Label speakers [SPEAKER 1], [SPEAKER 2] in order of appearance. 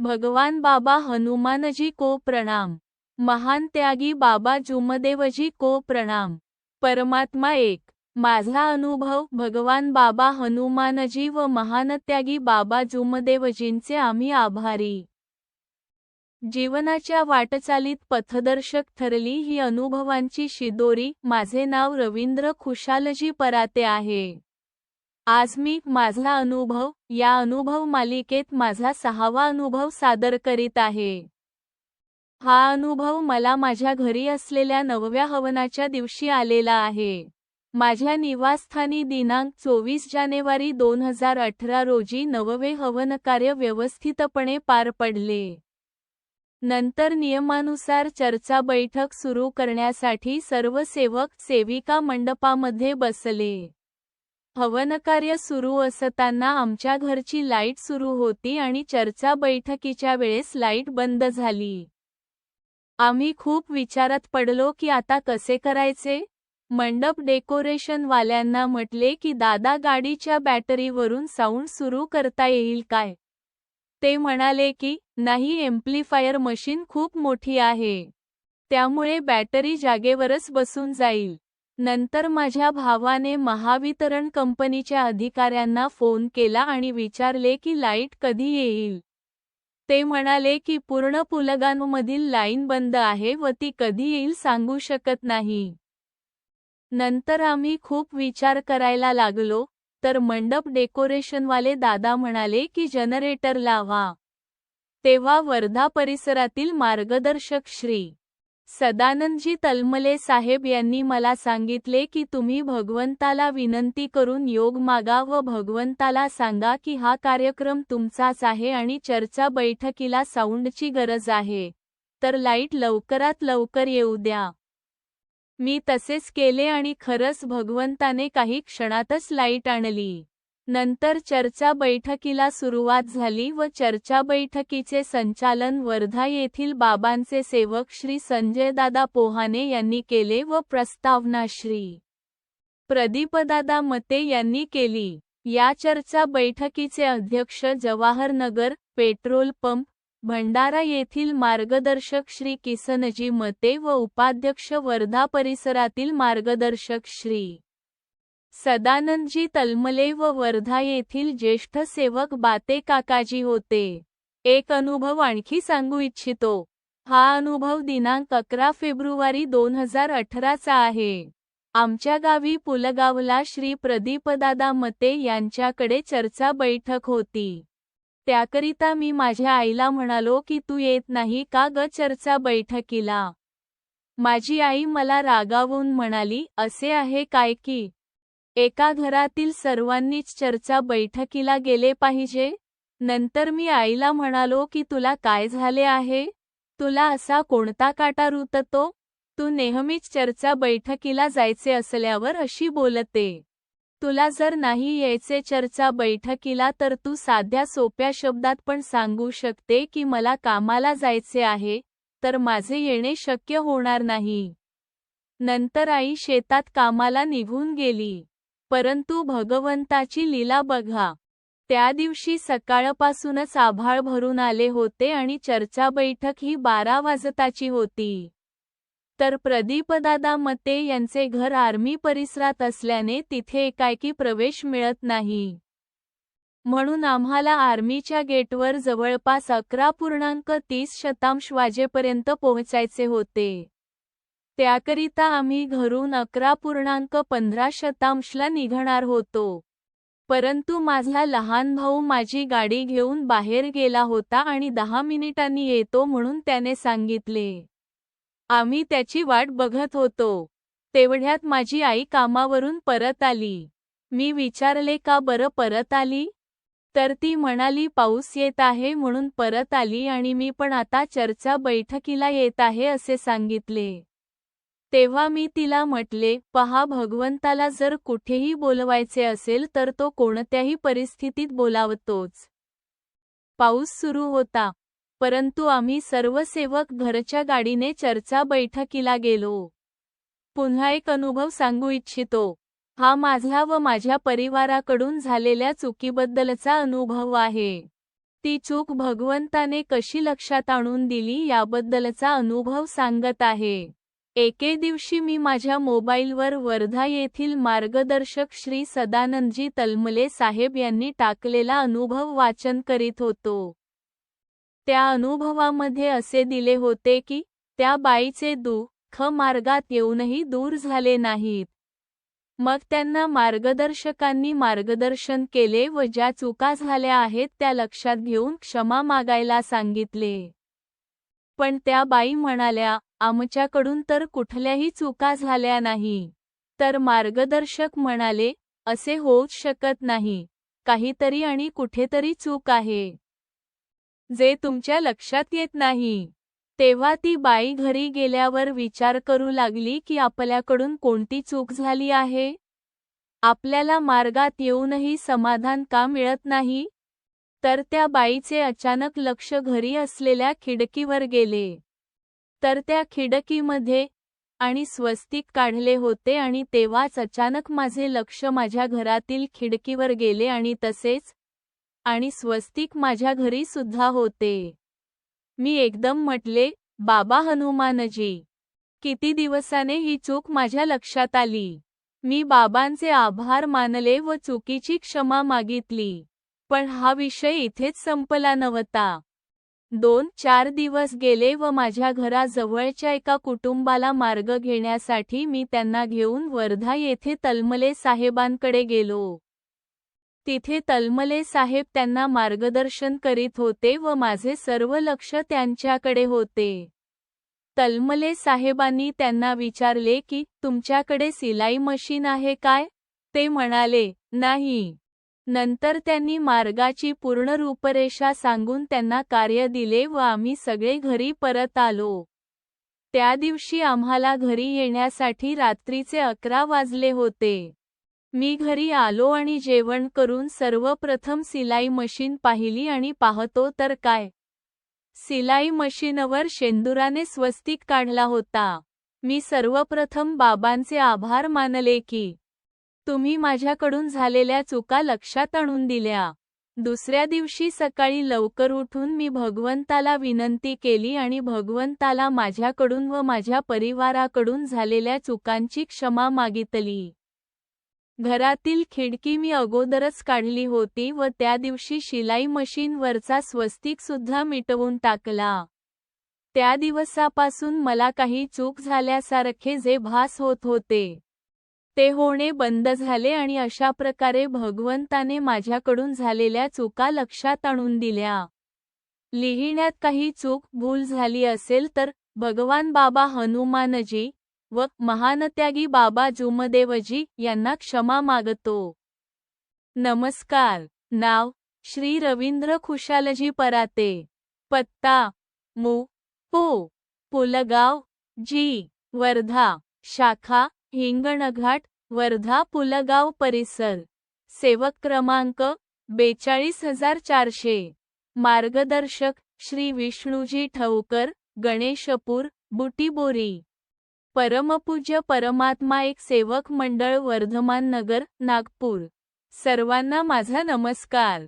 [SPEAKER 1] भगवान बाबा हनुमानजी को प्रणाम. महान त्यागी बाबा जुमदेवजी को प्रणाम. परमात्मा एक. माझा अनुभव भगवान बाबा हनुमानजी व महान त्यागी बाबा जुमदेवजींचे आम्ही आभारी. जीवनाच्या वाटचालीत पथदर्शक ठरली ही अनुभवांची शिदोरी. माझे नाव रवींद्र खुशालजी पराते आहे. आज मी माझा अनुभव या अनुभव मालिकेत माझा सहावा अनुभव सादर करीत आहे. हा अनुभव मला माझ्या घरी असलेल्या नवव्या हवनाच्या दिवशी आलेला आहे. माझ्या निवासस्थानी दिनांक चोवीस जानेवारी दोन हजार अठरा रोजी नववे हवन कार्य व्यवस्थितपणे पार पडले. नंतर नियमानुसार चर्चा बैठक सुरू करण्यासाठी सर्व सेवक सेविका मंडपामध्ये बसले. हवनकार्य सुरू असताना आमच्या घरची लाइट सुरू होती आणि चर्चा बैठकीच्या वेळेस लाइट बंद झाली. आम्ही खूप विचारात पडलो की आता कसे करायचे? मंडप डेकोरेशन वाल्यांना म्हटले की दादा गाडीच्या बॅटरीवरून साऊंड सुरू करता येईल काय? ते म्हणाले की नाही एम्प्लिफायर मशीन खूप मोठी आहे. त्यामुळे बॅटरी जागेवरच बसून जाईल. नंतर माझ्या भावाने महावितरण कंपनीच्या अधिकाऱ्यांना फोन केला आणि विचारले की लाइट कधी येईल. ते म्हणाले की पूर्ण पुलगानमधील लाईन बंद आहे व ती कधी येईल सांगू शकत नाही. नंतर आम्ही खूप विचार करायला लागलो तर मंडप डेकोरेशनवाले दादा म्हणाले की जनरेटर लावा. तेव्हा वर्धा परिसरातील मार्गदर्शक श्री. सदानंदजी तलमले साहेब यांनी मला सांगितले की तुम्ही भगवंताला विनंती करून योग मागा व भगवंताला सांगा की हा कार्यक्रम तुमचाच आहे आणि चर्चा बैठकीला साऊंडची गरज आहे. तर लाइट लवकरात लवकर येऊ द्या. मी तसेच केले आणि खरंच भगवंताने काही क्षणातच लाइट आणली. नंतर चर्चा बैठकीला सुरुवात झाली व चर्चा बैठकीचे संचालन वर्धा येथील बाबांचे सेवक श्री संजयदादा पोहाने यांनी केले व प्रस्तावना श्री. प्रदीपदादा मते यांनी केली. या चर्चा बैठकीचे अध्यक्ष जवाहरनगर पेट्रोल पंप भंडारा येथील मार्गदर्शक श्री किसनजी मते व उपाध्यक्ष वर्धा परिसरातील मार्गदर्शक श्री. सदानंदजी तलमले व वर्धा येथील ज्येष्ठ सेवक बाते काकाजी होते. एक अनुभव आणखी सांगू इच्छितो. हा अनुभव दिनांक अकरा फेब्रुवारी दोन हजार अठराचा आहे. आमच्या गावी पुलगावला श्री प्रदीपदादा मते यांच्याकडे चर्चा बैठक होती. त्याकरिता मी माझ्या आईला म्हणालो की तू येत नाही का ग चर्चा बैठकीला माझी आई मला रागावून म्हणाली असे आहे काय की एका घरातील सर्वांनीच चर्चा बैठकीला गेले पाहिजे? नंतर मी आईला म्हणालो की तुला काय झाले आहे? तुला असा कोणता काटा रुततो? तू नेहमीच चर्चा बैठकीला जायचे असल्यावर अशी बोलते. तुला जर नाही यायचे चर्चा बैठकीला तर तू साध्या सोप्या शब्दात पण सांगू शकते की मला कामाला जायचे आहे तर माझे येणे शक्य होणार नाही. नंतर आई शेतात कामाला निघून गेली. परंतु भगवंताची लीला बघा. त्या दिवशी सकाळपासूनच आभाळ भरून आले होते आणि चर्चा बैठक ही बारा वाजताची होती. तर प्रदीपदादा मते यांचे घर आर्मी परिसरात असल्याने तिथे एकाएकी प्रवेश मिळत नाही. म्हणून आम्हाला आर्मीच्या गेटवर जवळपास अकरा पूर्णांक तीस शतांश वाजेपर्यंत पोहोचायचे होते. त्याकरिता आम्ही घरून अकरा पूर्णांक पंधरा शतांशला निघणार होतो. परंतु माझा लहान भाऊ माझी गाडी घेऊन बाहेर गेला होता आणि दहा मिनिटांनी येतो म्हणून त्याने सांगितले. आम्ही त्याची वाट बघत होतो. तेवढ्यात माझी आई कामावरून परत आली. मी विचारले का बरं परत आली? तर ती म्हणाली पाऊस येत आहे म्हणून परत आली आणि मी पण आता चर्चा बैठकीला येत आहे असे सांगितले. तेव्हा मी तिला म्हटले पहा भगवंताला जर कुठेही बोलवायचे असेल तर तो कोणत्याही परिस्थितीत बोलावतोच. पाऊस सुरू होता परंतु आम्ही सर्व सेवक घरच्या गाडीने चर्चा बैठकीला गेलो. पुन्हा एक अनुभव सांगू इच्छितो. हा माझा व माझ्या परिवाराकडून झालेल्या चुकीबद्दलचा अनुभव आहे. ती चूक भगवंताने कशी लक्षात आणून दिली याबद्दलचा अनुभव सांगत आहे. एके दिवशी मी माझ्या मोबाईलवर वर्धा येथील मार्गदर्शक श्री सदानंदजी तलमले साहेब यांनी टाकलेला अनुभव वाचन करीत होतो. त्या अनुभवामध्ये असे दिले होते की त्या बाईचे दुःख मार्गात येऊनही दूर झाले नाहीत. मग त्यांना मार्गदर्शकांनी मार्गदर्शन केले व ज्या चुका झाल्या आहेत त्या लक्षात घेऊन क्षमा मागायला सांगितले. पण त्या बाई म्हणाल्या आमच्याकडून तर कुठल्याही चुका झाल्या नाही. तर मार्गदर्शक म्हणाले असे होऊच शकत नाही. काहीतरी आणि कुठेतरी चूक आहे. जे तुमच्या लक्षात येत नाही. तेव्हा ती बाई घरी गेल्यावर विचार करू लागली की आपल्याकडून कोणती चूक झाली आहे? आपल्याला मार्गात येऊनही समाधान का मिळत नाही? तर त्या बाईचे अचानक लक्ष घरी असलेल्या खिडकीवर गेले. तर त्या खिडकीमध्ये आणि स्वस्तिक काढले होते आणि तेव्हाच अचानक माझे लक्ष माझ्या घरातील खिडकीवर गेले आणि तसेच आणि स्वस्तिक माझ्या घरी सुद्धा होते. मी एकदम म्हटले बाबा हनुमानजी किती दिवसाने ही चूक माझ्या लक्षात आली. मी बाबांचे आभार मानले व चुकीची क्षमा मागितली. पण हा विषय इथेच संपला नव्हता. दोन चार दिवस गेले व माझ्या घराजवळच्या एका कुटुंबाला मार्ग घेण्यासाठी मी त्यांना घेऊन वर्धा येथे तलमले साहेबांकडे गेलो. तिथे तलमले साहेब त्यांना मार्गदर्शन करीत होते व माझे सर्व लक्ष त्यांच्याकडे होते. तलमले साहेबांनी त्यांना विचारले की तुमच्याकडे सिलाई मशीन आहे काय? ते म्हणाले नाही. नंतर त्यांनी मार्गाची पूर्ण रूपरेषा सांगून त्यांना कार्य दिले व आम्ही सगळे घरी परत आलो. त्या दिवशी आम्हाला घरी येण्यासाठी रात्रीचे अकरा वाजले होते. मी घरी आलो आणि जेवण करून सर्वप्रथम सिलाई मशीन पाहिली आणि पाहतो तर काय. सिलाई मशीनवर शेंदुराने स्वस्तिक काढला होता. मी सर्वप्रथम बाबांचे आभार मानले की तुम्ही माझ्याकडून झालेल्या चुका लक्षात आणून दिल्या. दुसऱ्या दिवशी सकाळी लवकर उठून मी भगवंताला विनंती केली आणि भगवंताला माझ्याकडून व माझ्या परिवाराकडून झालेल्या चुकांची क्षमा मागितली. घरातील खिडकी मी अगोदरच काढली होती व त्या दिवशी शिलाई मशीनवरचा स्वस्तिक सुद्धा मिटवून टाकला. त्या दिवसापासून मला काही चूक झाल्यासारखे जे भास होत होते. ते होणे बंद झाले आणि अशा प्रकारे भगवंताने माझ्याकडून झालेल्या चुका लक्षात आणून दिल्या. लिहिण्यात काही चूक भूल झाली असेल तर भगवान बाबा हनुमानजी व महानत्यागी बाबा जुमदेवजी यांना क्षमा मागतो. नमस्कार. नाव श्री रवींद्र खुशालजी पराते. पत्ता मु. पो. पुलगाव जी. वर्धा शाखा हिंगणघाट वर्धा पुलगाव परिसर. सेवक क्रमांक बेचाळीस हजार चारशे मार्गदर्शक श्री विष्णूजी ठवकर गणेशपूर बुटीबोरी. परमपूज्य परमात्मा एक सेवक मंडळ वर्धमान नगर नागपूर. सर्वांना माझा नमस्कार.